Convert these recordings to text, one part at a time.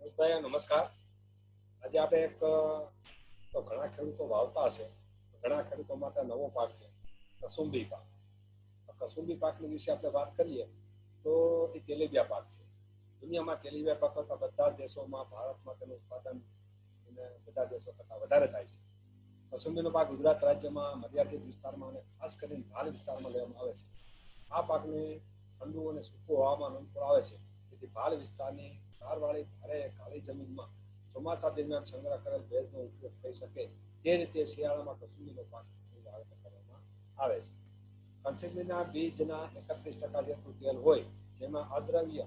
ભાઈ નમસ્કાર. આજે આપણે એક તો ઘણા ખેડૂતો વાવતા હશે, ઘણા ખેડૂતો માટે નવો પાક છે, કસુંબી પાક. કસુંબી પાકની વિશે આપણે વાત કરીએ, તો એ તેલીબિયા પાક છે. દુનિયામાં તેલીબિયા પાક કરતા બધા દેશોમાં, ભારતમાં તેનું ઉત્પાદન અને બધા દેશો કરતાં વધારે થાય છે. કસુંબીનો પાક ગુજરાત રાજ્યમાં, મર્યાદિત વિસ્તારમાં અને ખાસ કરીને ભાલ વિસ્તારમાં લેવામાં આવે છે. આ પાકને ઠંડુ અને સૂકું હવામાન અનુકૂળ આવે છે. તેથી ભાલ વિસ્તારની ક્ષારવાળી ભારે કાળી જમીનમાં ચોમાસા દરમિયાન સંગ્રહ કરેલ ભેજનો ઉપયોગ થઈ શકે તે રીતે શિયાળામાં કસુંબીનો પાક વાવેતર કરવામાં આવે છે. કસુંબીના બીજના એકત્રીસ ટકા જેટલું તેલ હોય, જેમાં અદ્રવ્ય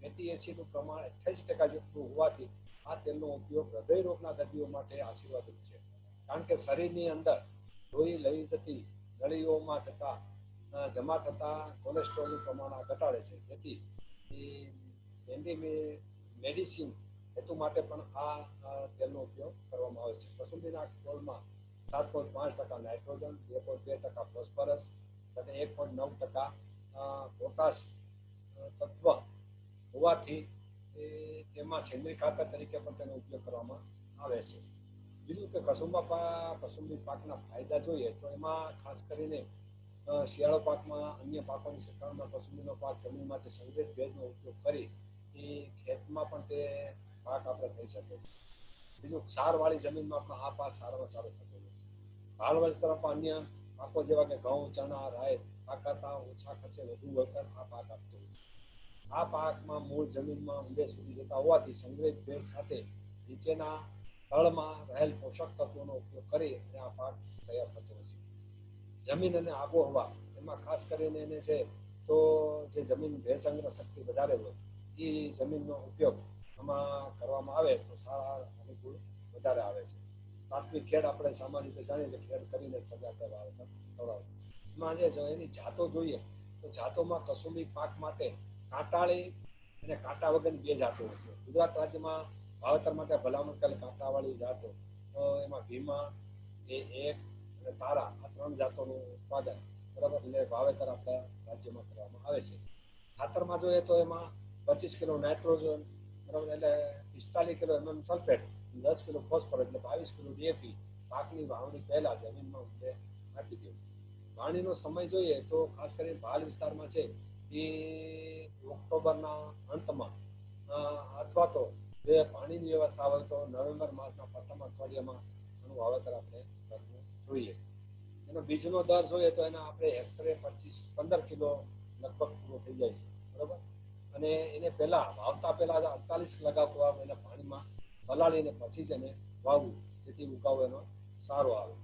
ફેટી એસિડનું પ્રમાણ અઠ્યાસી ટકા જેટલું હોવાથી આ તેલનો ઉપયોગ હૃદય રોગના દર્દીઓ માટે આશીર્વાદરૂપ છે. કારણ કે શરીરની અંદર લોહી લઈ જતી નળીઓમાં જતા જમા થતા કોલેસ્ટ્રોલનું પ્રમાણ ઘટાડે છે. જેથી એન્ટી મેડિસિન હેતુ માટે પણ આ તેલનો ઉપયોગ કરવામાં આવે છે. કસુંબીના ખોળમાં સાત પોઈન્ટ પાંચ ટકા નાઇટ્રોજન, બે પોઈન્ટ બે ટકા ફોસ્ફરસ અને એક પોઈન્ટ નવ ટકા પોટાશ તત્વ હોવાથી તેમાં સેન્દ્રિય ખાતર તરીકે પણ તેનો ઉપયોગ કરવામાં આવે છે. બીજું કે કસુંબા કસુંબી પાકના ફાયદા જોઈએ તો એમાં ખાસ કરીને શિયાળો પાકમાં અન્ય પાકોની સરખામણીમાં કસુંબીનો પાક જમીનમાંથી સંગ્રહિત ભેજનો ઉપયોગ કરી એ ખેતમાં પણ તે પાક આપણે થઈ શકે છે. બીજું ક્ષારવાળી જમીનમાં પણ આ પાક સારામાં સારો થતો હોય છે. ભાલવાળી તરફ અન્ય પાકો જેવા કે ઘઉં, ચણા રાય પાકાતા ઓછા ખર્ચે વધુ વળતર આ પાક આપતો હોય છે. આ પાકમાં મૂળ જમીનમાં ઊંડે સુધી જતા હોવાથી સંગ્રહિત ભેજ સાથે નીચેના તળમાં રહેલ પોષક તત્વોનો ઉપયોગ કરી અને આ પાક તૈયાર થતો હોય છે. જમીન અને આબોહવા, એમાં ખાસ કરીને એને છે તો જે જમીન ભેજ સંગ્રહ શક્તિ વધારે હોય એ જમીનનો ઉપયોગ આમાં કરવામાં આવે તો સારા અનુકૂળ વધારે આવે છે. પ્રાથમિક ખેડ આપણે સામાન્ય રીતે જાણીએ કે ખેડ કરીને સજા કરવા ખવડાવે એમાં જે એની જાતો જોઈએ તો જાતોમાં કસુંબી પાક માટે કાંટાળી અને કાંટા વગરની બે જાતો છે. ગુજરાત રાજ્યમાં વાવેતર માટે ભલામણ કરેલ કાંટાવાળી જાતો તો એમાં ભીમા, એ એક અને તારા આ ત્રણ જાતોનું ઉત્પાદન બરાબર એટલે વાવેતર આપણા રાજ્યમાં કરવામાં આવે છે. ખાતરમાં જોઈએ તો એમાં પચીસ કિલો નાઇટ્રોજન, બરાબર, એટલે પિસ્તાલીસ કિલો એમએમ સલ્ફેટ, દસ કિલો ફોસ્ફર એટલે બાવીસ કિલો ડીએપી પાકની વાવણી પહેલાં જમીનમાં ઊંડે નાખી દેવું. પાણીનો સમય જોઈએ તો ખાસ કરીને ભાલ વિસ્તારમાં છે એ ઓક્ટોબરના અંતમાં અથવા તો જે પાણીની વ્યવસ્થા હોય તો નવેમ્બર માસના પ્રથમ અઠવાડિયામાં એનું વાવેતર આપણે કરવું જોઈએ. એનો બીજનો દર જોઈએ તો એના આપણે હેક્ટરે પચીસ પંદર કિલો લગભગ પૂરો થઈ જાય છે. અને એને પહેલા વાવતા પહેલા અડતાલીસ કલાક વાવ એને પાણીમાં પલાળીને પછી જ એને વાવવું. જેથી ઉગાવ એનો સારો આવે.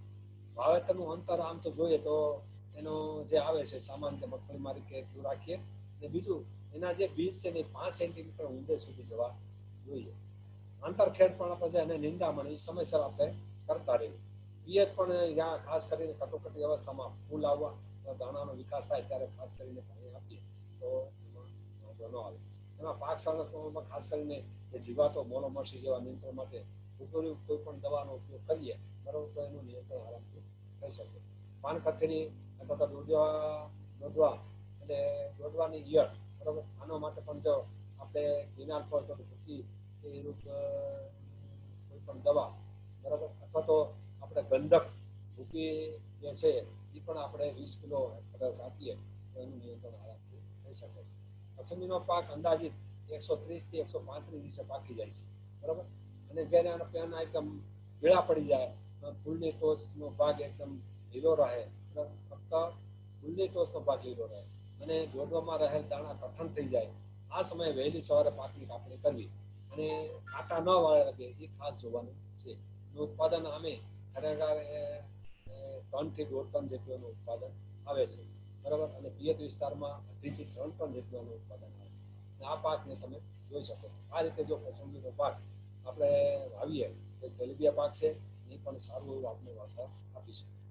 વાવેતરનું અંતર આમ તો જોઈએ તો એનો જે આવે છે સામાન કે મગફળી મારી કે એટલું રાખીએ. ને બીજું, એના જે બીજ છે ને પાંચ સેન્ટીમીટર ઊંડે સુધી જવા જોઈએ. આંતરખેડ પણ આપણે એને નિંદામણ એ સમયસર આપણે કરતા રહીએ. પિયત પણ ત્યાં ખાસ કરીને કટોકટી અવસ્થામાં ફૂલ આવવા દાણાનો વિકાસ થાય ત્યારે ખાસ કરીને પાણી આપીએ. તો વાંધો ન આવે એમાં પાક સંરક્ષણમાં ખાસ કરીને જે જીવાતો મોનોમર્સી જેવા નિયંત્રણ માટે ઉપયોગી કોઈ પણ દવાનો ઉપયોગ કરીએ, બરાબર તો એનું નિયંત્રણ આરામથી થઈ શકે. પાન ખતરી અથવા તો દોડવા દોડવા એટલે દોડવાની ઈયળ, બરાબર? આના માટે પણ જો આપણે ગિનાર પર તો ભૂકી એ રૂપ કોઈ પણ દવા, બરાબર? અથવા તો આપણે ગંધક ભૂકી જે છે એ પણ આપણે વીસ કિલો કદાચ આપીએ તો એનું નિયંત્રણ આરામથી થઈ શકે છે. પસંદગીનો પાક અંદાજિત એકસો ત્રીસથી એકસો પાંત્રીસ દિવસે પાકી જાય છે. બરાબર? અને જ્યારે આનો પેના એકદમ પીળા પડી જાય ફૂલની ટોચનો ભાગ એકદમ લીલો રહે. ફક્ત ફૂલની ટોચનો ભાગ લીલો રહે. અને દોડવામાં રહેલ દાણા કઠણ થઈ જાય. આ સમયે વહેલી સવારે પાકની કાપણી કરવી. અને કાંટા ન વાળે લાગે એ ખાસ જોવાનું છે. ઉત્પાદન અમે ખરેખર ત્રણથી દોઢ ટન જેટલું ઉત્પાદન આવે છે. બરાબર? અને પિયત વિસ્તારમાં અઢીથી ત્રણ ટન જેટલું ઉત્પાદન આવે છે. અને આ પાકને તમે જોઈ શકો આ રીતે જો પસંદગીનો પાક આપણે વાવીએ, તો તેલીબિયા પાક છે, એ પણ સારું એવું આપણે વાર્તા આપી શકે